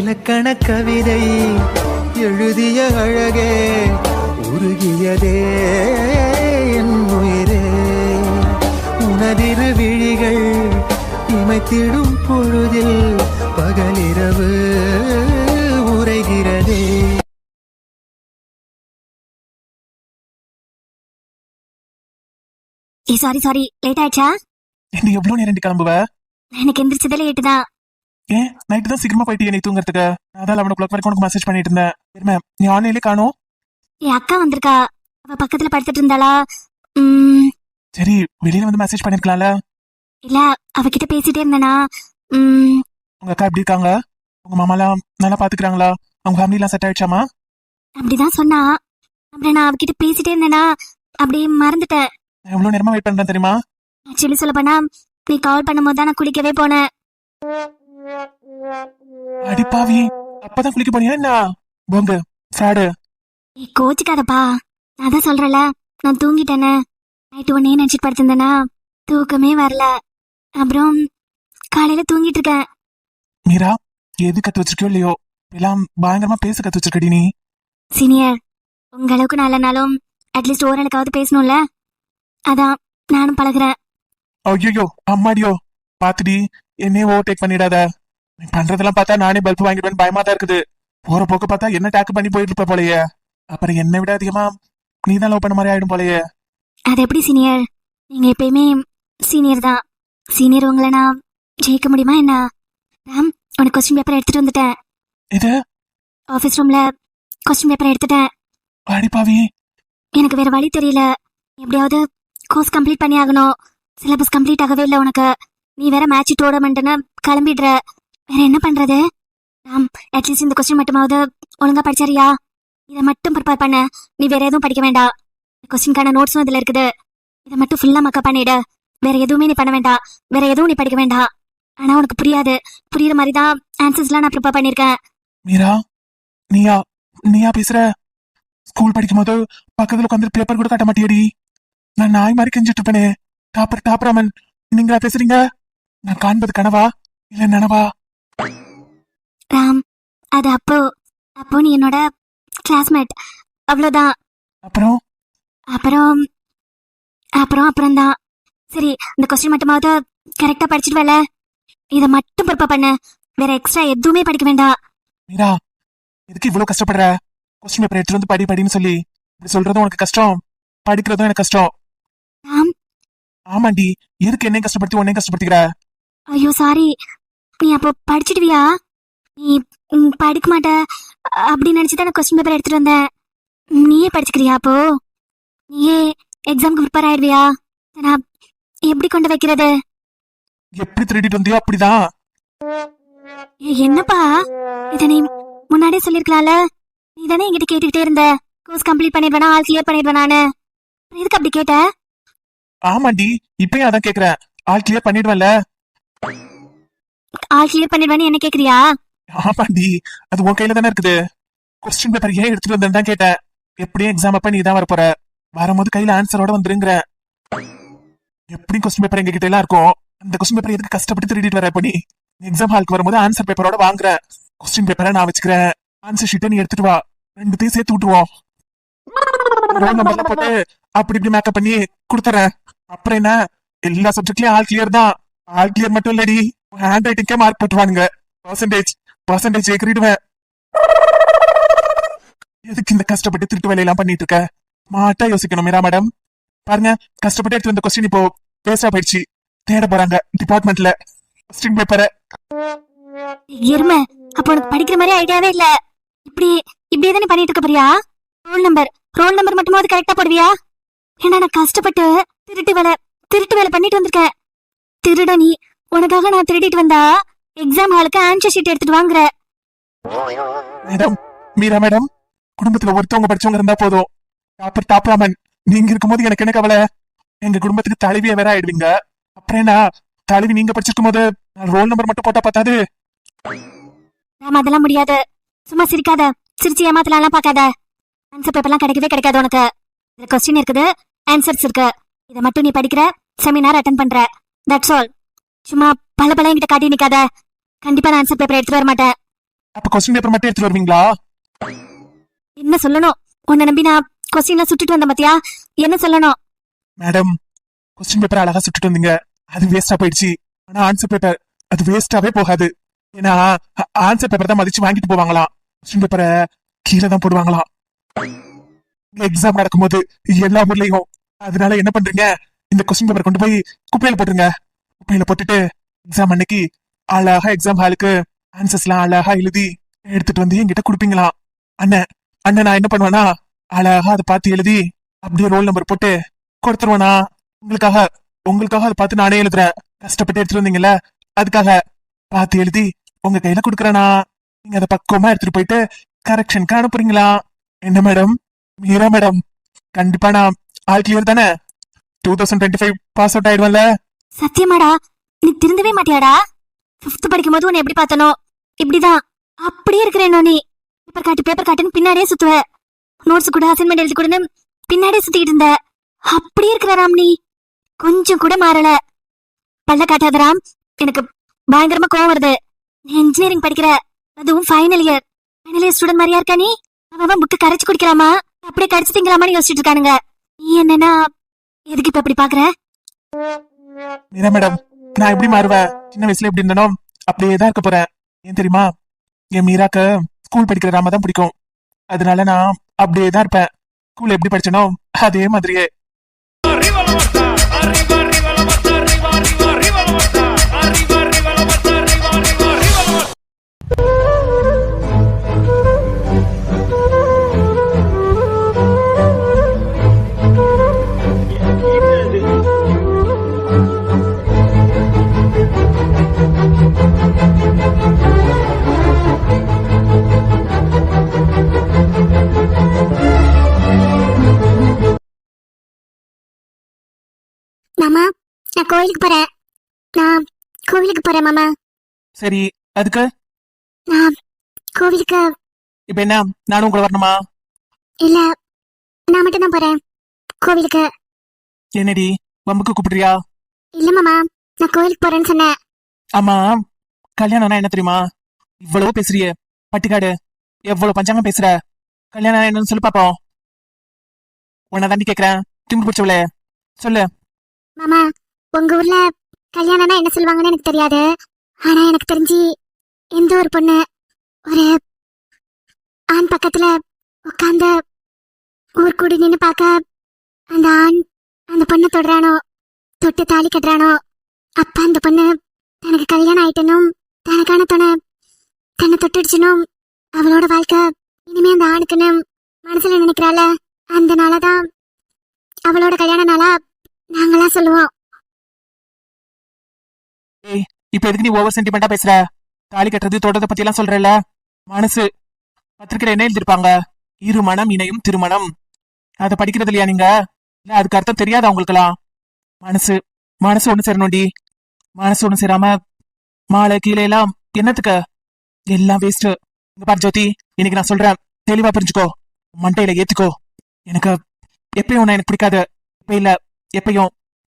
இலக்கண கவிதை எழுதிய அழகே உருகியதே என் உயிரே. உனதிரு விழிகள் இமைத்திடும் பொழுதில் பகலிரவு உரைகிறதே. ஏ சாரி சாரி லேட் ஆயிடுச்சா? என்ன எவ்வளவு நேரம் கிளம்புவ? எனக்கு எந்திரிச்சதே லேட்டு தான். ஏன் நைட்டு தான் சீக்கிரமா போயிட்டு நீ தூங்குறதுக்கு. நான் தான் லெவன் ஓ கிளாக் வரைக்கும் உனக்கு மெசேஜ் பண்ணிட்டு இருந்தேன். திரும்ப நீ ஆன்லைன்ல காணோம். என் அக்கா வந்திருக்கா. அவ பக்கத்துல படுத்துட்டு இருந்தாளா? சரி வெளியில வந்து மெசேஜ் பண்ணிருக்கலாம்ல? இல்ல அவகிட்ட பேசிட்டே இருந்தேனா? உங்க அக்கா எப்படி இருக்காங்க? உங்க மாமாலாம் நல்லா பாத்துக்கிறாங்களா? அவங்க ஃபேமிலி எல்லாம் செட் ஆயிடுச்சாமா அப்படிதான் சொன்னா. அப்புறம் நான் அவகிட்ட பேசிட்டே இருந்தேனா? அப்படியே மறந்துட்டேன். எவ்வளவு நேரமா வெயிட் பண்றேன் தெரியுமா? ஆக்சுவலி சொல்ல போனா நீ கால் பண்ணும்போது தான் நான் குளிக்கவே போனேன். அடிப்பாவி அப்பதான் குளிக்க போனியா என்ன? போங்க ஃப்ராடு ஏ கோச்சிக்காதப்பா. நான் தான் சொல்றேன்ல நான் தூங்கிட்டேனே. நைட்டு ஒன்னே நினைச்சிட்டு படுத்திருந்தேனா தூக்கமே வரல. அப்புறம் காலையில தூங்கிட்டு இருக்கேன் மீரா எது கத்து வச்சிருக்கியோ இல்லையோ எல்லாம் பயங்கரமா பேச கத்து வச்சிருக்கடி நீ. சீனியர் உங்க அளவுக்கு நல்லனாலும் அட்லீஸ்ட் ஓரளவுக்காவது பேசணும்ல? அதான் நானும் பழகுறேன். ஐயோ அம்மாடியோ பாத்துடி என்னையே ஓவர்டேக் பண்ணிடாத. நீ பண்றதெல்லாம் பார்த்தா நானே பல்ப் வாங்கிடுவேன் பயமா தான் இருக்குது. போற போக்கு பார்த்தா என்ன டேக் பண்ணி போயிட்டு இருப்ப போலயே. அப்புறம் என்னை விட அதிகமா நீ தான் லவ் பண்ண மாதிரி ஆயிடும் போலயே. அது எப்படி சீனியர் நீங்க எப்பயுமே சீனியர் தான். சீனியர் உங்களை நான் ஜெயிக்க முடியுமா என்ன? ராம் உனக்கு கொஸ்டின் பேப்பர் எடுத்துட்டு வந்துட்டேன். இது ஆஃபீஸ் ரூம்ல கொஸ்டின் பேப்பர் எடுத்துட்டேன். அடிப்பாவி எனக்கு வேற வழி தெரியல. எப்படியாவது கோர்ஸ் கம்ப்ளீட் பண்ணி ஆகணும். சிலபஸ் கம்ப்ளீட் ஆகவே இல்லை உனக்கு. நீ வேற மேட்ச் டோர்னமெண்ட்னு கிளம்பிடுற. வேற என்ன பண்றது? ராம் அட்லீஸ்ட் இந்த கொஸ்டின் மட்டுமாவது ஒழுங்கா படிச்சாரியா? இதை மட்டும் ப்ரிப்பேர் பண்ண. நீ வேற எதுவும் படிக்க வேண்டாம் கொஸ்டின்கான நோட்ஸும் இதுல இருக்குது. இதை மட்டும் ஃபுல்லா மக்கப் பண்ணிடு. வேற எதுவுமே நீ பண்ண வேண்டாம் வேற எதுவும் நீ படிக்க வேண்டாம் ஆனா உனக்கு புரியாது. புரியுற மாதிரி தான் ஆன்சர்ஸ்லாம் நான் ப்ரிப்பேர் பண்ணிருக்கேன். மீரா நீயா நீயா பேசுற? ஸ்கூல் படிக்கும் போது பக்கத்துல உட்காந்து பேப்பர் கூட காட்ட மாட்டியடி. நான் நாய் மாதிரி கெஞ்சிட்டு இருப்பேனே. டாப்பர் டாப்பராமன் நீங்களா பேசுறீங்க? நான் காண்பது கனவா? இல்ல நனவா? ராம் அது அப்போ அப்போ நீ என்னோட கிளாஸ்மேட் அவ்வளோதான். அப்புறம்? அப்புறம் அப்புறம் அப்புறம் தான் சரி இந்த கொஸ்டின் மட்டுமாவது கரெக்டா படிச்சுட்டு வரல இதை மட்டும் ப்ரிப்பேர் பண்ணு. வேற எக்ஸ்ட்ரா எதுவுமே படிக்க வேண்டாம். மீரா எதுக்கு இவ்வளவு கஷ்டப்படுற? கொஸ்டின் பேப்பர் எடுத்துட்டு வந்து படி படின்னு சொல்லி. இப்படி சொல்றதும் உனக்கு கஷ்டம். படிக்கிறதும் எனக்கு கஷ்டம். ராம். ஆமாண்டி எதுக்கு என்னையும் கஷ்டப்படுத்தி உன்னையும் கஷ்டப்படுத்திக்கிற? ஐயோ சாரி நீ அப்போ படிச்சிடுவியா? நீ படிக்க மாட்ட அ- அப்படி நினைச்சு தான் கொஸ்டின் பேப்பர் எடுத்துட்டு வந்தேன். நீயே படிச்சுக்கிறியா அப்போ? நீயே எக்ஸாம்க்கு ப்ரிப்பேர் ஆயிடுவியா? நான் எப்படி கொண்டு வைக்கிறது? எப்படி திருடிட்டு வந்தியோ அப்படிதான். என்னப்பா? இத நீ முன்னாடியே சொல்லிருக்கலாம்ல நீ தானே என்கிட்ட கேட்டுக்கிட்டே இருந்த. கோர்ஸ் கம்ப்ளீட் பண்ணிடுவேனா ஆல் கிளியர் பண்ணிடுவேன் நானு அப்புறம் எதுக்கு அப்படி கேட்ட? ஆமாண்டி இப்பயும் அதான் கேக்குறேன். ஆல் கிளியர் பண்ணிடுவேன்ல. ஆல் பண்ணிடுவேன்னு என்ன கேக்குறியா? ஆமாண்டி அது உன் கையில தானே இருக்குது. கொஸ்டின் பேப்பர் ஏன் எடுத்துட்டு வந்தேன்னு தான் கேட்டேன். எப்படியும் எக்ஸாம் அப்ப நீ தான் வரப்போற. வரும்போது கையில ஆன்சரோட வந்துருங்கிற. எப்படியும் கொஸ்டின் பேப்பர் எங்க கிட்ட எல்லாம் இருக்கும். அந்த கொஸ்டின் பேப்பர் எதுக்கு கஷ்டப்பட்டு திருடிட்டு வர பண்ணி நீ? எக்ஸாம் ஹாலுக்கு வரும்போது ஆன்சர் பேப்பரோட வாங்குற. கொஸ்டின் பேப்பரை நான் வச்சுக்கிறேன். ஆன்சர் ஷீட்டை நீ எடுத்துட்டு வா. ரெண்டுத்தையும் சேர்த்து விட்டுருவோம். போட்டு அப்படி இப்படி மேக்கப் பண்ணி கொடுத்துறேன். அப்புறம் என்ன? எல்லா சப்ஜெக்ட்லயும் ஆல் கிளியர் தான். ஆல் கிளியர் மட்டும் இல்லடி. ஹேண்ட் ரைட்டிங்கே மார்க் போட்டுருவானுங்க. பர்சன்டேஜ் பர்சன்டேஜ் ஏக்கிடுவேன் எதுக்கு இந்த கஷ்டப்பட்டு திருட்டு வேலையெல்லாம் பண்ணிட்டு இருக்க? மாட்டா யோசிக்கணும் மீரா மேடம் பாருங்க கஷ்டப்பட்டு எடுத்து வந்த கொஸ்டின் இப்போ வேஸ்டா போயிடுச்சு. தேட போறாங்க டிபார்ட்மெண்ட்ல கொஸ்டின் பேப்பரை எருமை அப்ப உனக்கு படிக்கிற மாதிரி ஐடியாவே இல்ல. இப்படி இப்படியே தானே பண்ணிட்டு இருக்க போறியா? ரோல் நம்பர் ரோல் நம்பர் மட்டுமாவது கரெக்டா போடுவியா? ஏன்னா நான் கஷ்டப்பட்டு திருட்டு வேலை திருட்டு வேலை பண்ணிட்டு வந்திருக்கேன். திருட நீ. உனக்காக நான் திருடிட்டு வந்தா எக்ஸாம் ஹாலுக்கு ஆன்சர் ஷீட் எடுத்துட்டு வாங்குற. மேடம் மீரா மேடம் குடும்பத்துல ஒருத்தவங்க படிச்சவங்க இருந்தா போதும். டாப்பர் டாப்ராமன் நீங்க இருக்கும்போது எனக்கு என்ன கவலை? எங்க குடும்பத்துக்கு தலைவியா வேற ஆயிடுவீங்க. அப்புறம் என்ன? தலைவி நீங்க படிச்சிருக்கும் போது ரோல் நம்பர் மட்டும் போட்டா பார்த்தாது நாம அதெல்லாம் முடியாது. சும்மா சிரிக்காத. சிரிச்சு ஏமாத்தலாம் பார்க்காத. ஆன்சர் பேப்பர்லாம் கிடைக்கவே கிடைக்காது உனக்கு. இதுல கொஸ்டின் இருக்குது ஆன்சர்ஸ் இருக்கு. இதை மட்டும் நீ படிக்கிற செமினார் அட்டன் பண்ற. தட்ஸ் ஆல் சும்மா பல பல என்கிட்ட காட்டி நிக்காத. கண்டிப்பா நான் ஆன்சர் பேப்பர் எடுத்துட்டு வர மாட்டேன். அப்ப கொஸ்டின் பேப்பர் மட்டும் எடுத்துட்டு வருவீங்களா? என்ன சொல்லணும்? உன்னை நம்பி நான் கொஸ்டின்ல சுட்டுட்டு வந்தேன் பாத்தியா? என்ன சொல்லணும்? மேடம் கொஸ்டின் பேப்பர் அழகா சுட்டுட்டு வந்தீங்க. அது வேஸ்டா போயிடுச்சு. ஆனா ஆன்சர் பேப்பர் அது வேஸ்டாவே போகாது. ஏன்னா ஆன்சர் பேப்பர் தான் மதிச்சு வாங்கிட்டு போவாங்களாம். கொஸ்டின் பேப்பரை கீழே தான் போடுவாங்களாம். எக்ஸாம் நடக்கும்போது எல்லா ஊர்லயும். அதனால என்ன பண்றீங்க? இந்த கொஸ்டின் பேப்பர் கொண்டு போய் குப்பையில போட்டுருங்க. குப்பையில போட்டுட்டு எக்ஸாம் அன்னைக்கு அழகா எக்ஸாம் ஹாலுக்கு ஆன்சர்ஸ் எல்லாம் அழகா எழுதி எடுத்துட்டு வந்து என்கிட்ட கொடுப்பீங்களா? அண்ணன் அண்ணன் நான் என்ன பண்ணுவேன்னா அழகா அதை பார்த்து எழுதி அப்படியே ரோல் நம்பர் போட்டு கொடுத்துருவேனா உங்களுக்காக உங்களுக்காக அதை பார்த்து நானே எழுதுறேன். கஷ்டப்பட்டு எடுத்துட்டு வந்தீங்கல்ல அதுக்காக பார்த்து எழுதி உங்க கையில கொடுக்குறேனா நீங்க அதை பக்குவமா எடுத்துட்டு போயிட்டு கரெக்ஷனுக்கு அனுப்புறீங்களா? என்ன மேடம் மீரா மேடம் கண்டிப்பா நான் ஆல் கிளியர் தானே? Two thousand twenty five pass out ஆயிடுவேன்ல. சத்தியமாடா நீ திருந்தவே மாட்டியாடா? ஃபிஃப்த் படிக்கும் போது உன்னை எப்படி பார்த்தனோ? இப்படிதான். அப்படியே இருக்கிறேன் நீ பேப்பர் காட்டு பேப்பர் காட்டுன்னு பின்னாடியே சுத்துவ. நோட்ஸ் கூட அசைன்மெண்ட் எழுதி கொடுன்னு பின்னாடியே சுத்திக்கிட்டு இருந்த. அப்படியே இருக்கிற ராம் நீ கொஞ்சம் கூட மாறல. பல்ல காட்டாத ராம் எனக்கு பயங்கரமா கோவம் வருது. நீ இன்ஜினியரிங் படிக்கிற. அதுவும் final year final year student மாதிரியா இருக்கா நீ? அவன் புக்கு கரைச்சு குடிக்கிறாமா? அப்படியே கடிச்சு திங்கலாமான்னு யோசிச்சுட்டு இருக்கானுங்க. நீ என்னன்னா எதுக்கு இப்ப அப்படி பாக்குற? மீரா மேடம். நான் எப்படி மாறுவேன் சின்ன வயசுல எப்படி இருந்தனோ அப்படியே தான் இருக்க போறேன். ஏன் தெரியுமா? என் மீராக்கு ஸ்கூல் படிக்கிற ராம தான் பிடிக்கும். அதனால நான் அப்படியே தான் இருப்பேன். ஸ்கூல் எப்படி படிச்சனோ அதே மாதிரியே. Thank you. நான் கோயிலுக்கு போறேன். நான் கோவிலுக்கு போறேன் மாமா. சரி அதுக்கு? நான் கோவிலுக்கு இப்ப என்ன? நானும் உங்களை வரணுமா? இல்ல நான் மட்டும் தான் போறேன். கோவிலுக்கு. என்னடி வம்புக்கு கூப்பிடுறியா? இல்ல மாமா. நான் கோவிலுக்கு போறேன்னு சொன்னேன். ஆமா கல்யாணம்னா என்ன தெரியுமா? இவ்வளவு பேசுறியே. பட்டிக்காடு எவ்வளவு பஞ்சாங்கம் பேசுற? கல்யாணம் என்னன்னு சொல்லி பாப்போம். உன்னை தாண்டி கேக்குறேன். திமிரு பிடிச்சவளே. சொல்லு. மாமா உங்க ஊர்ல கல்யாணம்னா என்ன சொல்லுவாங்கன்னு எனக்கு தெரியாது. ஆனா எனக்கு தெரிஞ்சு எந்த ஒரு பொண்ணு ஒரு ஆண் பக்கத்துல உட்காந்து ஊர் கூடி நின்று பார்க்க அந்த ஆண் அந்த பொண்ணை தொடுறானோ தொட்டு தாலி கட்டுறானோ அப்ப அந்த பொண்ணு தனக்கு கல்யாணம் ஆயிட்டனும் தனக்கான துணை தன்னை தொட்டுடுச்சனும் அவளோட வாழ்க்கை இனிமே அந்த ஆணுக்குன்னு மனசுல நினைக்கிறாள அந்த நாளதான் அவளோட கல்யாண நாளா நாங்களாம் சொல்லுவோம். ஏய் இப்ப எதுக்கு நீ ஓவர் சென்டிமெண்டா பேசுற? தாலி கட்டுறது தொடர்றத பத்தி எல்லாம் சொல்றல மனசு. பத்திரிக்கையில என்ன எழுதிருப்பாங்க இரு மனம் இணையும் திருமணம். அதை படிக்கிறது இல்லையா நீங்க? இல்ல அதுக்கு அர்த்தம் தெரியாதா உங்களுக்கெல்லாம்? மனசு. மனசு ஒண்ணு சேரணும்டி. மனசு ஒண்ணு சேராம மாலை கீழே எல்லாம் என்னத்துக்கு? எல்லாம் வேஸ்ட் இங்க பாரு ஜோதி இன்னைக்கு நான் சொல்றேன். தெளிவா புரிஞ்சுக்கோ. மண்டையில ஏத்துக்கோ. எனக்கு எப்பயும் உன்னை எனக்கு பிடிக்காது. இப்ப இல்ல. எப்பயும்.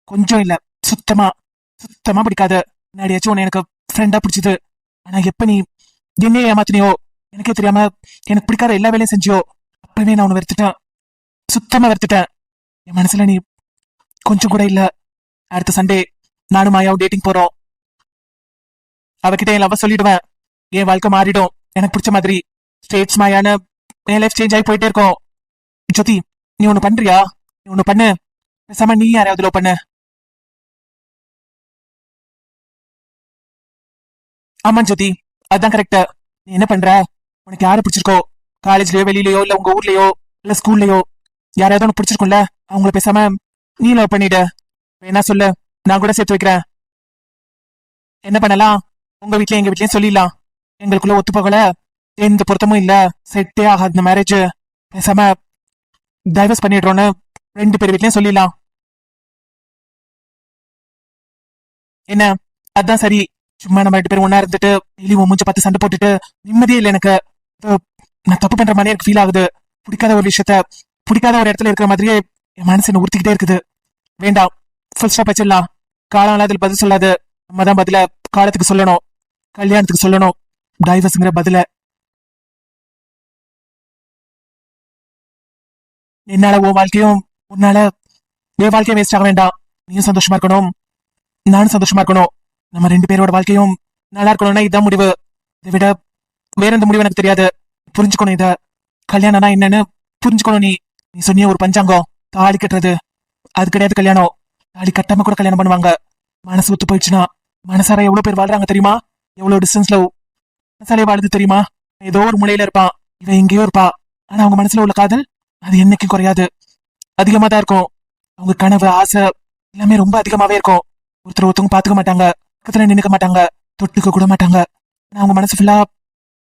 கொஞ்சம் இல்ல. சுத்தமா. சுத்தமா பிடிக்காது. முன்னாடியாச்சும் உன்னை எனக்கு ஃப்ரெண்டாக பிடிச்சது. ஆனால் எப்போ நீ என்னையே ஏமாத்தினியோ? எனக்கே தெரியாம எனக்கு பிடிக்காத எல்லா வேலையும் செஞ்சியோ? அப்பவே நான் உன்னை வெறுத்துட்டேன். சுத்தமாக வெறுத்துட்டேன். என் மனசுல நீ கொஞ்சம் கூட இல்லை. அடுத்த சண்டே நானும் மாயாவும் டேட்டிங் போகிறோம் அவகிட்ட என் லவ் சொல்லிடுவேன். என் வாழ்க்கை மாறிடும். எனக்கு பிடிச்ச மாதிரி. ஸ்டேட்ஸ் மாயான என் லைஃப் சேஞ்ச் ஆகி போயிட்டே இருக்கும். ஜோதி நீ ஒன்று பண்றியா? நீ ஒன்று பண்ணு. பேசாம நீ யாரையாவது லவ் பண்ணு. ஆமா ஜோதி அதான் கரெக்ட் நீ என்ன பண்ற? உனக்கு யாரை பிடிச்சிருக்கோ? காலேஜ்லயோ வெளியிலயோ இல்ல உங்க ஊர்லயோ இல்ல ஸ்கூல்லயோ யாரையாவது உனக்கு பிடிச்சிருக்கும்ல அவங்கள பேசாம நீ லவ் பண்ணிட. வேணா சொல்லு நான் கூட சேர்த்து வைக்கிறேன். என்ன பண்ணலாம்? உங்க வீட்லயும் எங்க வீட்லயும் சொல்லிடலாம். எங்களுக்குள்ள ஒத்து போகல. எந்த பொருத்தமும் இல்ல. செட்டே ஆகாது இந்த மேரேஜ் பேசாம டைவர்ஸ் பண்ணிடுறோன்னு ரெண்டு பேர் வீட்லயும் சொல்லிடலாம். என்ன? அதான் சரி. சும்மா நம்ம ரெண்டு பேரும் ஒன்னா இருந்துட்டு டெய்லி உன் மூஞ்சி பார்த்து சண்டை போட்டுட்டு நிம்மதியே இல்லை எனக்கு. நான் தப்பு பண்ற மாதிரி எனக்கு ஃபீல் ஆகுது. பிடிக்காத ஒரு விஷயத்த பிடிக்காத ஒரு இடத்துல இருக்கிற மாதிரியே என் மனசு என்ன உறுத்திக்கிட்டே இருக்குது. வேண்டாம். ஃபுல் ஸ்டாப் வச்சிடலாம். காலம்லாம் அதில் பதில் சொல்லாது. நம்ம தான் பதில காலத்துக்கு சொல்லணும். கல்யாணத்துக்கு சொல்லணும். டைவர்ஸுங்கிற பதில. என்னால உன் வாழ்க்கையும் உன்னால என் வாழ்க்கையும் வேஸ்ட் ஆக வேண்டாம். நீயும் சந்தோஷமா இருக்கணும். நானும் சந்தோஷமா இருக்கணும். நம்ம ரெண்டு பேரோட வாழ்க்கையும் நல்லா இருக்கணும்னா இதான் முடிவு. இதை விட வேற எந்த முடிவு எனக்கு தெரியாது. புரிஞ்சுக்கணும் இத. கல்யாணம்னா என்னன்னு புரிஞ்சுக்கணும் நீ. நீ சொன்னிய ஒரு பஞ்சாங்கம். தாலி கட்டுறது. அது கிடையாது கல்யாணம். தாலி கட்டாம கூட கல்யாணம் பண்ணுவாங்க. மனசு ஒத்து போயிடுச்சுன்னா மனசார எவ்வளவு பேர் வாழ்றாங்க தெரியுமா? எவ்வளவு டிஸ்டன்ஸ்ல மனசாலே வாழுது தெரியுமா? ஏதோ ஒரு மூலையில இருப்பான். இவன் எங்கேயோ இருப்பா. ஆனா அவங்க மனசுல உள்ள காதல் அது என்னைக்கும் குறையாது. அதிகமா தான் இருக்கும். அவங்க கனவு ஆசை எல்லாமே ரொம்ப அதிகமாவே இருக்கும். ஒருத்தர் ஒருத்தவங்க பாத்துக்க மாட்டாங்க. பக்கத்துல நின்னுக்க மாட்டாங்க. தொட்டுக்க கூட மாட்டாங்க. நான் அவங்க மனசு ஃபுல்லா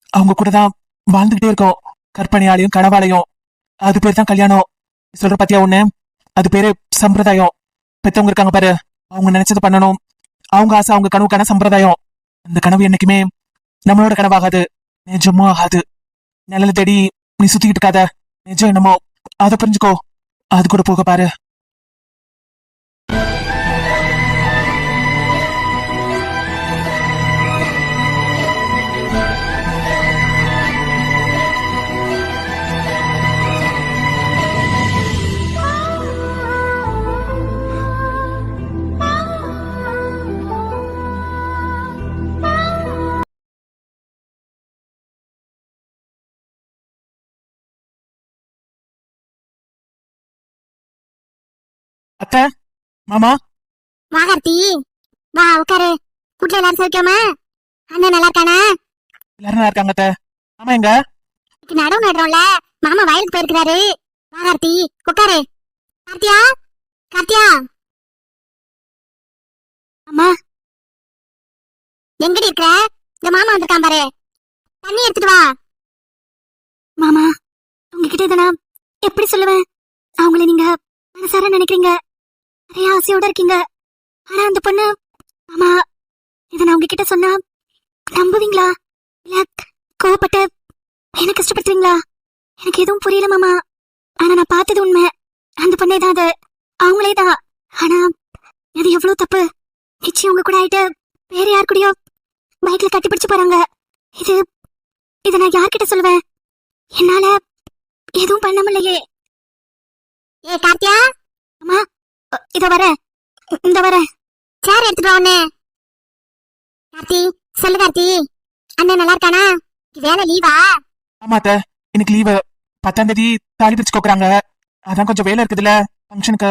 அவங்க கூட தான் வாழ்ந்துகிட்டே இருக்கோம். கற்பனையாலையும் கனவாலையும். அது பேர் தான் கல்யாணம். சொல்ற பத்தியா ஒண்ணு அது பேரு சம்பிரதாயம். பெத்தவங்க இருக்காங்க பாரு. அவங்க நினைச்சது பண்ணணும். அவங்க ஆசை அவங்க கனவுக்கான சம்பிரதாயம். அந்த கனவு என்னைக்குமே நம்மளோட கனவாகாது. நிஜமும் ஆகாது. நிழல தேடி நீ சுத்திக்கிட்டு இருக்காத. நிஜம் என்னமோ. அதை புரிஞ்சுக்கோ. அது கூட போக பாரு. அத்தை மாமா. வா கார்த்தி. வா உட்காரு. வீட்ல எல்லாரும் சௌக்கியமா அண்ணன் நல்லா இருக்கானா? எல்லாரும் நல்லா இருக்காங்க அத்தை. ஆமா எங்க? இன்னைக்கு நடவு நடுறோம்ல மாமா வயலுக்கு போயிருக்கிறாரு. வா கார்த்தி. உட்காரு. கார்த்தியா? கார்த்தியா? அம்மா. எங்கடி இருக்கிற இந்த மாமா வந்திருக்கான் பாரு. தண்ணி எடுத்துட்டு வா. மாமா உங்ககிட்ட இதை நான் எப்படி சொல்லுவேன்? அவங்கள நீங்க மனசார நினைக்கிறீங்க. நிறைய ஆசையோட இருக்கீங்க. ஆனா அந்த பொண்ணு மாமா இதை நான் உங்ககிட்ட சொன்னா நம்புவீங்களா? இல்ல கோவப்பட்டு என்ன கஷ்டப்படுத்துவீங்களா? எனக்கு எதுவும் புரியல மாமா. ஆனா நான் பார்த்தது உண்மை. அந்த பொண்ணே தான் அது. அவங்களே தான். ஆனா இது எவ்வளவு தப்பு. நிச்சயம் உங்க கூட ஆயிட்டு வேற யார் கூடயோ பைக்ல கட்டி பிடிச்சு போறாங்க. இது இத நான் யார்கிட்ட சொல்லுவேன்? என்னால எதுவும் பண்ண முடியலையே. ஏ கார்த்தியா அம்மா. இதோ வரேன் இந்த வரேன் சேர் எடுத்துட்டு உடனே கார்த்தி சொல்லு கார்த்தி. அண்ணன் நல்லா இருக்கானா? வேலை லீவா ஆமா அத்தை. இன்னைக்கு லீவு பத்தாம் தேதி தாலி பிரிச்சு கோக்குறாங்க. அதான் கொஞ்சம் வேலை இருக்குதுல்ல. ஃபங்க்ஷனுக்கு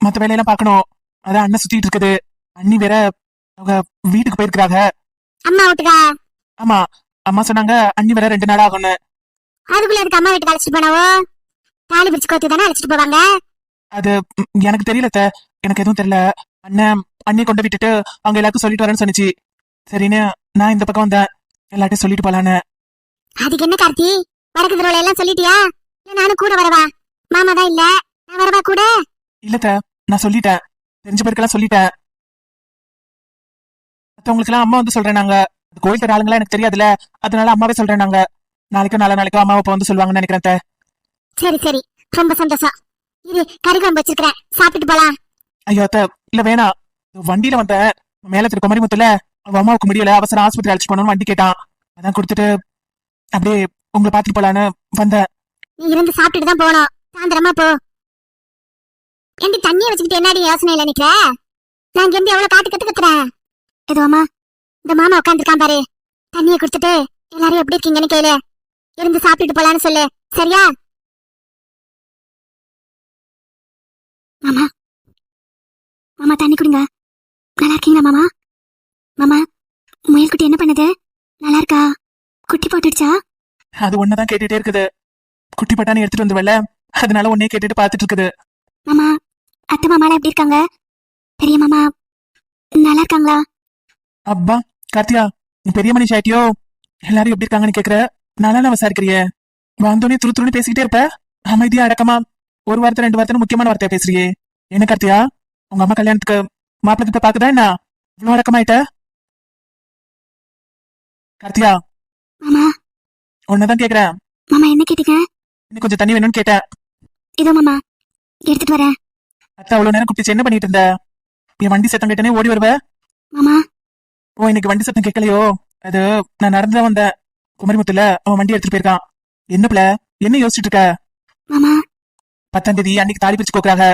மத்த வேலையெல்லாம் பார்க்கணும். அதான் அண்ணன் சுத்திட்டு இருக்குது. அண்ணி வேற அவங்க வீட்டுக்கு போயிருக்கிறாங்க. அம்மா வீட்டுக்கா? ஆமா. அம்மா சொன்னாங்க அண்ணி வேற ரெண்டு நாள் ஆகும்னு. அதுக்குள்ள எதுக்கு அம்மா வீட்டுக்கு அழைச்சிட்டு போனவோ? தாலி பிடிச்சு கோத்து தானே அழைச்சிட்டு போவாங்க? அது எனக்கு தெரியல எனக்கு எதுவும் தெரியல. அண்ணன் அண்ணி கொண்டு விட்டுட்டு அவங்க எல்லாருக்கும் சொல்லிட்டு வரேன்னு சொன்னுச்சு. சரின்னு நான் இந்த பக்கம் வந்தேன். எல்லார்ட்டையும் சொல்லிட்டு போலான்னு. அதுக்கு என்ன கார்த்தி? வடக்கு திருவிழா எல்லாம் சொல்லிட்டியா? இல்ல நானும் கூட வரவா? மாமா தான் இல்ல? நான் வரவா கூட? இல்லத்த நான் சொல்லிட்டேன். தெரிஞ்ச பேருக்கெல்லாம் சொல்லிட்டேன். மத்தவங்களுக்கு எல்லாம் அம்மா வந்து சொல்றேன் நாங்க. கோயில் தர ஆளுங்களா எனக்கு தெரியாதுல அதனால அம்மாவே சொல்றேன் நாங்க. நாளைக்கு நாளை நாளைக்கு அம்மாவை வந்து சொல்லுவாங்கன்னு நினைக்கிறேன். சரி சரி. ரொம்ப சந்தோஷம். இது கறி குழம்பு வச்சிருக்கிறேன். சாப்பிட்டுட்டு போலாம். ஐயோ அத்தை இல்ல வேணாம் வண்டியில வந்தேன் மேல திரு குமரி முத்துல அவ அம்மாவுக்கு முடியல அவசரம் ஆஸ்பத்திரி அழைச்சு போனோம்னு வண்டி கேட்டான். அதான் கொடுத்துட்டு அப்படியே உங்களை பாத்துட்டு போலான்னு வந்தேன். நீ இருந்து சாப்பிட்டுட்டு தான் போகணும். சாயந்தரமா போ. ஏண்டி தண்ணியை வச்சுக்கிட்டு என்னடி யோசனை இல்ல நிக்கிற? நான் இங்க எவ்வளவு காட்டு கத்து கத்துறேன்? அம்மா இந்த மாமா உட்காந்துருக்கான் பாரு. தண்ணியை குடுத்துட்டு எல்லாரும் எப்படி இருக்கீங்கன்னு கேளு. இருந்து சாப்பிட்டுட்டு போலான்னு சொல்லு. சரியா? மாமா. மாமா தண்ணி குடிங்க. நல்லா இருக்கீங்களா மாமா? மாமா முயல் குட்டி என்ன பண்ணுது? நல்லா இருக்கா குட்டி போட்டுடுச்சா? அது ஒன்னதான் கேட்டுட்டே இருக்குது. குட்டி பட்டாணி எடுத்துட்டு வந்துருவல அதனால உன்னே கேட்டுட்டு பாத்துட்டு இருக்குது மாமா அத்தை மாமாலாம் எப்படி இருக்காங்க? பெரிய மாமா நல்லா இருக்காங்களா அப்பா கார்த்தியா நீ பெரிய மனுஷி ஆயிட்டியோ? எல்லாரும் எப்படி இருக்காங்கன்னு கேக்குற? நல்லா விசாரிக்கிறியே? வந்தோடனே துரு துருன்னு பேசிக்கிட்டே இருப்ப? அமைதியா அடக்கமா ஒரு வார்த்தை ரெண்டு வார்த்தை முக்கியமான வார்த்தையா பேசுறியே? என்ன கார்த்தியா உங்க அம்மா கல்யாணத்துக்கு மாப்பிள்ளை கிட்ட பாக்குதா என்ன? இவ்வளவு அடக்கமாயிட்ட? கார்த்தியா மாமா. உன்னதான் கேக்குறேன். மாமா என்ன கேட்டீங்க? இன்னும் கொஞ்சம் தண்ணி வேணும்னு கேட்டேன். இதோ மாமா எடுத்துட்டு வரேன். அத்தை அவ்வளவு நேரம் கூப்பிட்டு என்ன பண்ணிட்டு இருந்த? என் வண்டி சத்தம் கேட்டனே ஓடி வருவ? மாமா. ஓ இன்னைக்கு வண்டி சத்தம் கேட்கலையோ? அது நான் நடந்துதான் வந்தேன். குமரிமுத்துல அவன் வண்டி எடுத்துட்டு போயிருக்கான். என்ன பிள்ள? என்ன யோசிச்சுட்டு இருக்க? மாமா. பத்தாம் தேதி அன்னைக்கு தாலி பிரிச்சு கோக்குறாங்க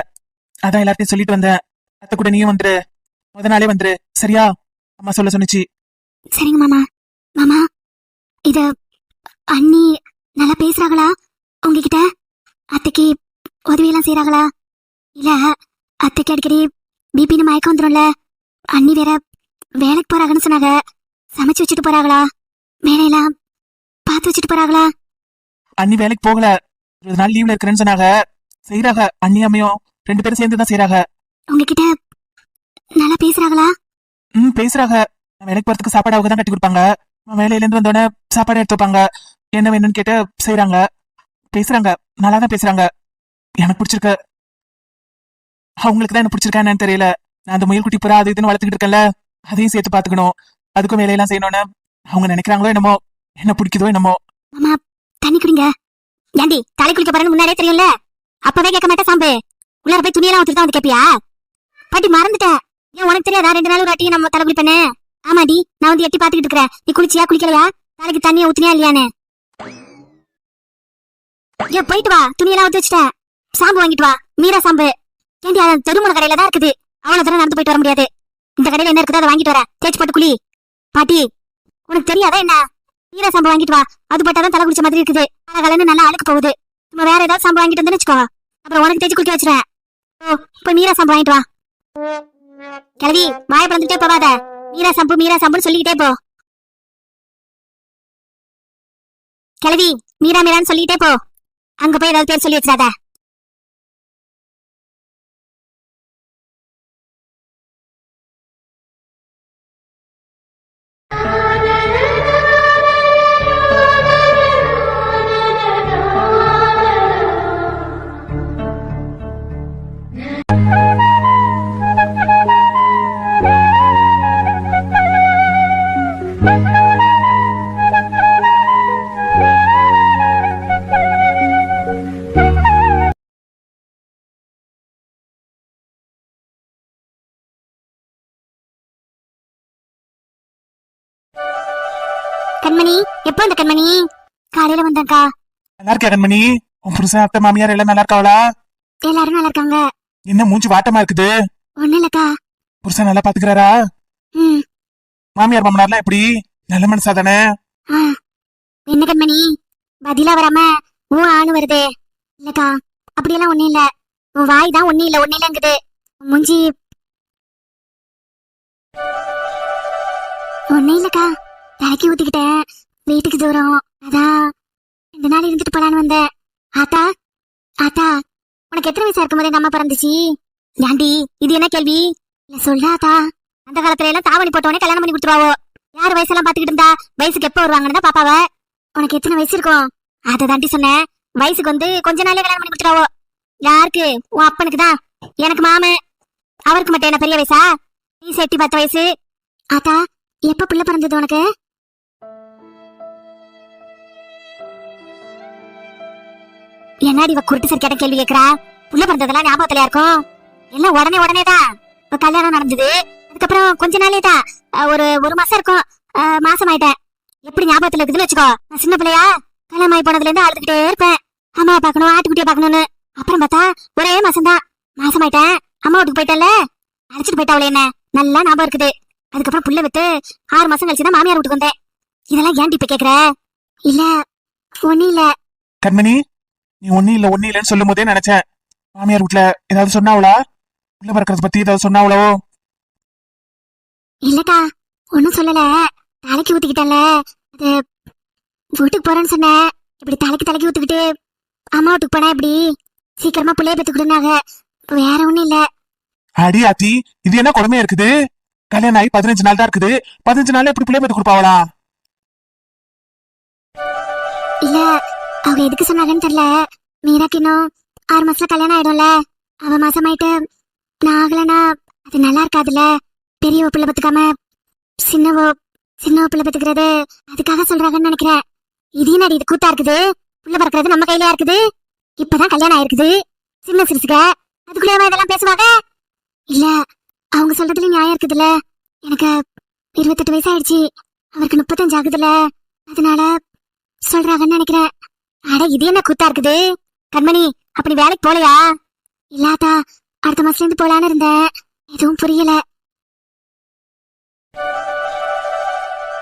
அதான் எல்லார்ட்டையும் சொல்லிட்டு வந்தேன். அத்தை கூட நீயும் வந்துரு. முத நாளே வந்துரு. சரியா? அம்மா சொல்ல சொன்னுச்சு. சரிங்க மாமா. மாமா இது அண்ணி நல்லா பேசுறாங்களா? உங்ககிட்ட? அத்தைக்கு உதவியெல்லாம் செய்றாங்களா? இல்ல அத்தைக்கு அடிக்கடி பிபின்னு மயக்கம் வந்துடும்ல அண்ணி வேற வேலைக்கு போறாங்கன்னு சொன்னாங்க. சமைச்சு வச்சுட்டு போறாங்களா? வேலையெல்லாம் பார்த்து வச்சுட்டு போறாங்களா? அண்ணி வேலைக்கு போகல. இருபது நாள் லீவ்ல இருக்கிறேன்னு சொன்னாங்க. செய்யறாங்க அண்ணி அம்மையும் ரெண்டு பேரும் சேர்ந்து தான் செய்யறாங்க உங்ககிட்ட நல்லா பேசுறாங்களா? ம் பேசுறாங்க நான் வேலைக்கு போறதுக்கு சாப்பாடு அவங்க தான் கட்டி கொடுப்பாங்க. வேலையில இருந்து வந்தோடனே சாப்பாடு எடுத்து வைப்பாங்க. என்ன வேணும்னு கேட்டு செய்யறாங்க பேசுறாங்க. நல்லா தான் பேசுறாங்க. எனக்கு பிடிச்சிருக்கு. அவங்களுக்கு தான் என்ன பிடிச்சிருக்கா என்னன்னு தெரியல. நான் அந்த முயல் குட்டி புறா அது இதுன்னு வளர்த்துக்கிட்டு இருக்கேன்ல அதையும் சேர்த்து பாத்துக்கணும் அதுக்கும் வேலையெல்லாம் செய்யணும்னு அவங்க நினைக்கிறாங்களோ என்னமோ என்ன பிடிக்குதோ என்னமோ. மாமா தண்ணி குடிங்க. ஏண்டி தலை குளிக்க போறேன்னு முன்னாடியே தெரியும்ல? அப்பவே கேட்க மாட்டேன் சாம்பு. உள்ளார போய் துணியெல்லாம் ஊத்திட்டு தான் வந்து கேப்பியா? பாட்டி மறந்துட்டேன் ஏன் உனக்கு தெரியாதா? ரெண்டு நாள் ஒரு அட்டியை நம்ம தலை குளிப்பேன்னு. ஆமாடி நான் வந்து எட்டி பாத்துக்கிட்டு இருக்கிறேன். நீ குளிச்சியா குளிக்கலையா? நாளைக்கு தண்ணியை ஊத்துனியா இல்லையான்னு. ஏன் போயிட்டு வா. துணியெல்லாம் ஊத்தி வச்சுட்டேன். சாம்பு வாங்கிட்டு வா. மீரா சாம்பு. ஏண்டி அது தெருமுன கடையில தான் இருக்குது. அவ்வளவு தூரம் நடந்து போயிட்டு வர முடியாது. இந்த கடையில என்ன இருக்குதோ அதை வாங்கிட்டு வரேன் தேய்ச்சி போட்டு குளி. பாட்டி உனக்கு தெரியாதா என்ன? மீரா சாம்பு வாங்கிட்டு வா. அது பட்டாதான் தலை குடிச்ச மாதிரி இருக்குது. கலகலன்னு நல்லா அழுக்கு போகுது. நம்ம வேற ஏதாவது சாம்பு வாங்கிட்டு வந்து வச்சுக்கோ. அப்புறம் உனக்கு தேய்ச்சி குளிக்க வச்சிருவேன். ஓ போய் மீரா சம்பு வாங்கிட்டு வா. கிளவி வாய பிறந்துட்டே போவாத மீரா சம்பு மீரா சம்புன்னு சொல்லிக்கிட்டே போ. கிளவி மீரா மீரான்னு சொல்லிக்கிட்டே போ. அங்க போய் ஏதாவது பேர் சொல்லி வச்சிடாத. எப்போ இந்த கண்மணி? காலையில வந்தேன்க்கா. நல்லா இருக்கா கண்மணி? உன் புருஷன் அத்தை மாமியார் எல்லாம் நல்லா இருக்காவளா? எல்லாரும் நல்லா இருக்காங்க. என்ன மூஞ்சி வாட்டமா இருக்குது? ஒண்ணு இல்லக்கா. புருஷன் நல்லா பாத்துக்கிறாரா? ம். மாமியார் மாமனார்லாம் எப்படி? நல்ல மனசா தானே? ஆ. என்ன கண்மணி? பதிலா வராம ஊ ஆணு வருதே. இல்லக்கா அப்படியெல்லாம் ஒண்ணும் இல்ல. உன் வாய் தான் ஒண்ணும் இல்ல ஒண்ணும் இல்லங்குது. உன் மூஞ்சி ஒண்ணும் இல்லக்கா. தலைக்கு ஊத்திக்கிட்டேன். வீட்டுக்கு தூரம். அதான் ரெண்டு நாள் இருந்துட்டு போலான்னு வந்தேன் ஆத்தா ஆத்தா உனக்கு எத்தனை வயசா இருக்கும்போது எங்க அம்மா பிறந்துச்சு? ஏண்டி இது என்ன கேள்வி? இல்ல சொல்லாதா அந்த காலத்துல எல்லாம் தாவணி போட்டவனே கல்யாணம் பண்ணி கொடுத்துருவாவோ? யார் வயசெல்லாம் பாத்துக்கிட்டு இருந்தா? வயசுக்கு எப்போ வருவாங்கன்னு தான் பாப்பாவ. உனக்கு எத்தனை வயசு இருக்கும்? அதை தாண்டி சொன்னேன் வயசுக்கு வந்து கொஞ்ச நாளே கல்யாணம் பண்ணி கொடுத்துருவாவோ? யாருக்கு? உன் அப்பனுக்கு தான். எனக்கு மாமன். அவருக்கு மட்டும் என்ன பெரிய வயசா? நீ செட்டி பத்து வயசு. ஆத்தா எப்ப பிள்ளை பிறந்தது உனக்கு? என்னடி இவ குருட்டு சரி கேட்ட கேள்வி கேக்குறா? புள்ள பிறந்ததெல்லாம் ஞாபகத்துல இருக்கும் எல்லாம் உடனே உடனே தான். இப்ப கல்யாணம் நடந்தது. அதுக்கப்புறம் கொஞ்ச நாளே தான். ஒரு ஒரு மாசம் இருக்கும். மாசம் ஆயிட்டேன். எப்படி ஞாபகத்துல இருக்குதுன்னு வச்சுக்கோ. நான் சின்ன பிள்ளையா கல்யாணம் ஆகி போனதுல இருந்து அழுதுகிட்டே இருப்பேன். அம்மா பார்க்கணும் ஆட்டுக்குட்டியை பார்க்கணும்னு. அப்புறம் பார்த்தா ஒரே மாசம் தான். மாசம் ஆயிட்டேன். அம்மா வீட்டுக்கு போயிட்டல அழைச்சிட்டு போயிட்டாவளே என்ன? நல்லா ஞாபகம் இருக்குது. அதுக்கப்புறம் புள்ள விட்டு ஆறு மாசம் கழிச்சு தான் மாமியார் வீட்டுக்கு வந்தேன். இதெல்லாம் ஏன்டி இப்ப கேக்குற? இல்ல ஒன்னும் இல்ல. கண்மணி நீ ஒண்ணு இல்ல ஒண்ணு இல்லன்னு சொல்லும் போதே நினைச்சேன். மாமியார் வீட்ல ஏதாவது சொன்னாவளா? உள்ள பறக்கறத பத்தி ஏதாவது சொன்னாவளோ இல்லக்கா ஒன்னும் சொல்லல. தலைக்கு ஊத்திக்கிட்டல அது வீட்டுக்கு போறேன்னு சொன்னேன். இப்படி தலைக்கு தலைக்கு ஊத்திக்கிட்டு அம்மா வீட்டுக்கு போனா இப்படி சீக்கிரமா பிள்ளைய பெத்து கொடுனாங்க வேற ஒண்ணும் இல்ல. அடி ஆத்தி இது என்ன கொடுமையா இருக்குது? கல்யாணம் ஆகி பதினஞ்சு நாள் தான் இருக்குது. பதினஞ்சு நாள்ல எப்படி பிள்ளை பத்தி கொடுப்பாவளா? இல்ல அவங்க எதுக்கு சொன்னாங்கன்னு தெரியல. மீராக்கு இன்னும் ஆறு மாசத்துல கல்யாணம் ஆயிடும்ல. அவ மாசமாயிட்டு நான் ஆகலனா அது நல்லா இருக்காதுல்ல. பெரியவ பிள்ளை பத்துக்காம சின்னவோ சின்னவ பிள்ளை பத்துக்கிறது அதுக்காக சொல்றாங்கன்னு நினைக்கிறேன். இதே நடி இது கூத்தா இருக்குது? புள்ள பறக்கிறது நம்ம கையிலயா இருக்குது? இப்பதான் கல்யாணம் ஆயிருக்குது. சின்ன சிறுசுக அதுக்குள்ளேயே இதெல்லாம் பேசுவாங்க இல்ல அவங்க சொல்றதுல நியாயம் இருக்குதுல்ல. எனக்கு இருபத்தெட்டு வயசு ஆயிடுச்சு. அவருக்கு முப்பத்தஞ்சு ஆகுதுல்ல. அதனால சொல்றாங்கன்னு நினைக்கிறேன். அட இது என்ன கூத்தா இருக்குது? கண்மணி அப்படி வேலைக்கு போலையா? இல்லாதா அடுத்த மாசத்துல இருந்து போலான்னு இருந்தேன். எதுவும் புரியல.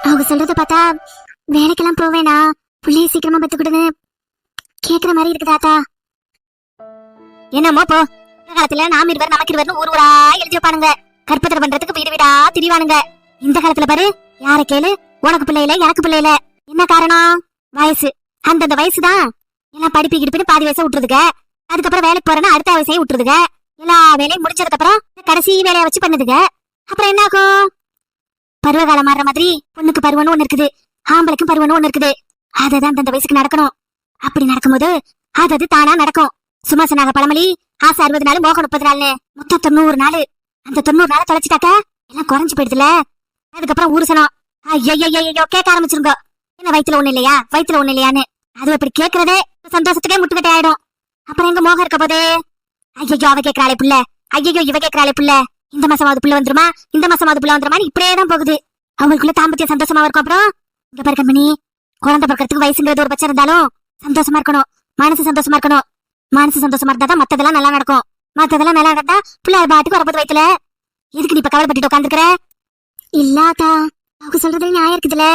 அவங்க சொல்றத பார்த்தா வேலைக்கெல்லாம் போவேனா புள்ளைய சீக்கிரமா பத்துக்கிடுன்னு கேக்குற மாதிரி இருக்குதாத்தா என்னமோ போ காலத்துல நாம் இருவர் நமக்கு இருவர்னு ஒரு ஊரா எழுதி வைப்பானுங்க. கற்பத்திர பண்றதுக்கு வீடு வீடா திரிவானுங்க. இந்த காலத்துல பாரு யார கேளு? உனக்கு பிள்ளையில எனக்கு பிள்ளையில என்ன காரணம்? வயசு. அந்தந்த வயசுதான் எல்லாம் படிப்பு கிடிப்புன்னு பாதி வயசை விட்டுருதுங்க. அதுக்கப்புறம் வேலைக்கு போறேன்னா அடுத்த வயசையும் விட்டுருதுங்க. எல்லா வேலையும் முடிச்சதுக்கு அப்புறம் கடைசி வேலையை வச்சு பண்ணுதுங்க. அப்புறம் என்ன ஆகும் பருவகாலம் மாறுற மாதிரி பொண்ணுக்கு பருவம்னு ஒண்ணு இருக்குது. ஆம்பளைக்கும் பருவம்னு ஒண்ணு இருக்குது. அதுதான் அந்தந்த வயசுக்கு நடக்கணும். அப்படி நடக்கும்போது அது அது தானா நடக்கும். சும்மா சொன்னாங்க பழமொழி ஆசை அறுபது நாள் மோகம் முப்பது நாள்னு. மொத்தம் தொண்ணூறு நாள். அந்த தொண்ணூறு நாள் தொலைச்சிட்டாக்க எல்லாம் குறைஞ்சு போயிடுதுல. அதுக்கப்புறம் ஊருசனம் ஐயோ கேட்க ஆரம்பிச்சிருங்க. என்ன வயிற்றுல ஒண்ணு இல்லையா? வயிற்றுல ஒண்ணு இல்லையான்னு. அது அப்படி கேக்குறதே சந்தோஷத்துக்கே முட்டுக்கட்டை ஆயிடும். அப்புறம் எங்க மோகம் இருக்க போதே? ஐயோ அவ கேக்குறாளே புள்ள. ஐயோ இவ கேக்குறாளே புள்ள. இந்த மாசமாவது புள்ள வந்துருமா? இந்த மாசமாவது புள்ள வந்துருமா இப்படியே தான் போகுது. அவங்களுக்குள்ள தாம்பத்தியம் சந்தோஷமா இருக்கும். அப்புறம் இங்க பாரு கம்பெனி குழந்தை பிறக்கிறதுக்கு வயசுங்கிறது ஒரு பட்சம் இருந்தாலும் சந்தோஷமா இருக்கணும். மனசு சந்தோஷமா இருக்கணும். மனசு சந்தோஷமா இருந்தா தான் மத்ததெல்லாம் நல்லா நடக்கும். மத்ததெல்லாம் நல்லா நடந்தா பிள்ளை பாட்டுக்கு வரப்போது வயத்துல. எதுக்கு நீ இப்ப கவலைப்பட்டு உட்காந்துருக்கிற இல்லாதா அவங்க சொல்றது நியாயம் இருக்குதுல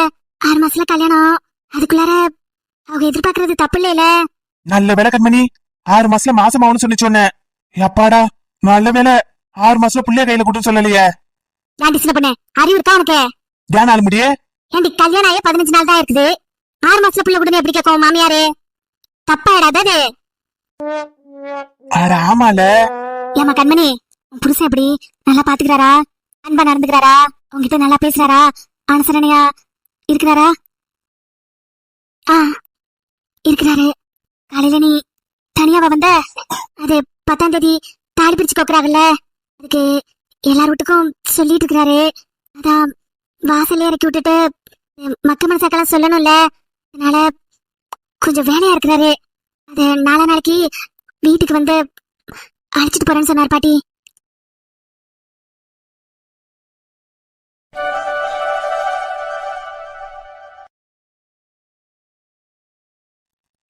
ஆறு மாசத்துல கல்யாணம். அதுக்குள்ளார அவங்க எதிர்பார்க்கறது தப்பு இல்லையில நல்ல வேலை கண்மணி ஆறு மாசத்துல மாசம் ஆகும்னு சொல்லி சொன்னேன். அப்பாடா நல்ல வேலை ஆறு மாசத்துல புள்ளைய கையில கொடுத்து சொல்லலையே. ஏன்டி சின்ன பொண்ணு அறிவு இருக்கா உனக்கு? ஏன் ஆள் முடியே? ஏன்டி கல்யாணம் ஆகி பதினஞ்சு நாள் தான் இருக்குது. ஆறு மாசத்துல புள்ள கொடுன்னு எப்படி கேட்கும் மாமியாரு? தப்பாயிடாது அது. அட ஆமால. ஏமா கண்மணி உன் புருஷன் எப்படி? நல்லா பாத்துக்கிறாரா? அன்பா நடந்துக்கிறாரா? உங்ககிட்ட நல்லா பேசுறாரா? அனுசரணையா இருக்கிறாரா? ஆ இருக்கிறாரு. காலையில நீ தனியாவா வந்த? அது பத்தாம் தேதி தாடி பிரிச்சு கோக்குறாங்கல்ல அதுக்கு எல்லார் வீட்டுக்கும் சொல்லிட்டு இருக்கிறாரு. அதான் வாசல்ல இறக்கி விட்டுட்டு மக்க மனசாக்கெல்லாம் சொல்லணும்ல? அதனால கொஞ்சம் வேலையா இருக்கிறாரு. அது நாளா நாளைக்கு வீட்டுக்கு வந்து அழைச்சிட்டு போறேன்னு சொன்னார் பாட்டி.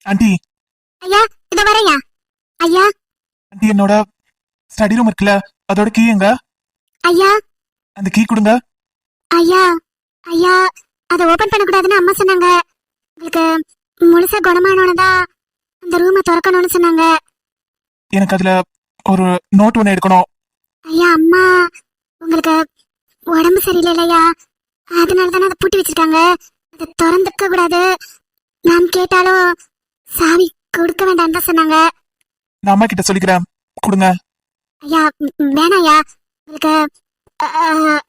ஆண்டி. ஐயா இத வரையா ஐயா. ஆண்டி என்னோட ஸ்டடி ரூம் இருக்குல்ல அதோட கீ எங்க? ஐயா. அந்த கீ கொடுங்க. ஐயா ஐயா அதை ஓபன் பண்ணக்கூடாதுன்னு அம்மா சொன்னாங்க. உங்களுக்கு முழுசா குணமானோனதான் அந்த ரூமை திறக்கணும்னு சொன்னாங்க. எனக்கு அதுல ஒரு நோட் ஒண்ணு எடுக்கணும். ஐயா அம்மா உங்களுக்கு உடம்பு சரியில்லை இல்லையா? அதனால தானே அதை பூட்டி வச்சிருக்காங்க. அதை திறந்துக்க கூடாது நாம் கேட்டாலும் சாவி கொடுக்க வேண்டாம் தான் சொன்னாங்க. நான் அம்மா கிட்ட சொல்லிக்கிறேன். கொடுங்க. ஐயா வேணாம்யா உங்களுக்கு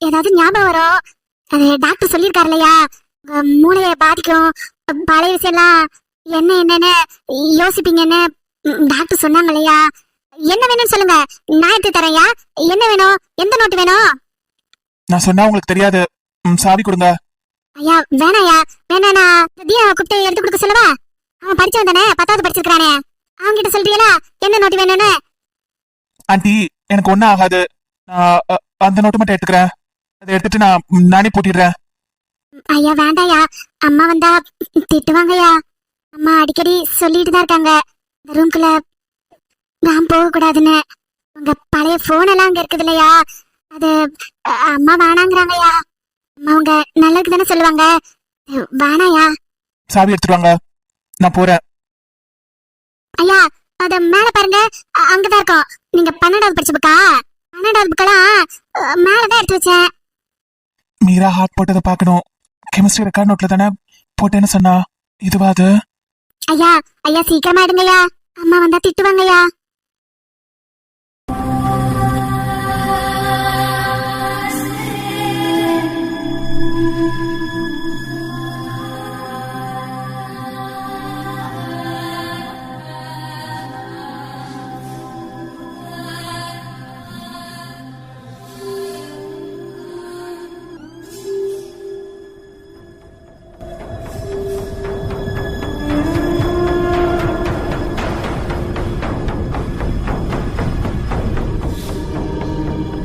ஏதாவது ஞாபகம் வரும் அது டாக்டர் சொல்லியிருக்காரு இல்லையா மூளையை பாதிக்கும். பழைய விஷயம்லாம் என்ன என்னன்னு யோசிப்பீங்கன்னு டாக்டர் சொன்னாங்க இல்லையா என்ன வேணும்னு சொல்லுங்க. நான் எடுத்து தரேன்யா என்ன வேணும்? எந்த நோட்டு வேணும்? நான் சொன்னா உங்களுக்கு தெரியாது. சாவி கொடுங்க. ஐயா வேணாயா வேணா நான் தியாவை கூப்பிட்டு எடுத்து கொடுக்க சொல்லவா? அவன் படிச்சவன் தானே பத்தாவது படிச்சிருக்கானே அவங்க கிட்ட சொல்றீங்களா என்ன நோட்டு வேணும்னு? ஆண்டி எனக்கு ஒண்ணும் ஆகாது. நான் அ, அந்த நோட்டு மட்டும் எடுத்துக்கிறேன். அதை எடுத்துட்டு நான் நானே பூட்டிடுறேன். ஐயா வேண்டாயா. அம்மா வந்தா திட்டுவாங்கய்யா. அம்மா அடிக்கடி சொல்லிட்டு தான் இருக்காங்க. இந்த ரூம்குள்ள நான் போக கூடாதுன்னு உங்க பழைய போன் எல்லாம் அங்க இருக்குது இல்லையா? அது அ, அம்மா வேணாங்கிறாங்கய்யா. அம்மா உங்க நல்லதுக்கு தானே சொல்லுவாங்க. வேணாயா சாவி எடுத்துட்டு வாங்க. நான் போறேன். ஐயா அது மேல பாருங்க. அங்கதான் இருக்கும். நீங்க பன்னெண்டாவது படிச்ச புக்கா? பன்னெண்டாவது புக்கெல்லாம் மேலதான் எடுத்து வச்சேன். மீரா ஹார்ட் போட்டதை பார்க்கணும். கெமிஸ்ட்ரி ரெக்கார்ட் நோட்ல தானே போட்டேன்னு சொன்னா. இதுவா அது? ஐயா ஐயா சீக்கிரமா எடுங்கய்யா. அம்மா வந்தா திட்டுவாங்கய்யா.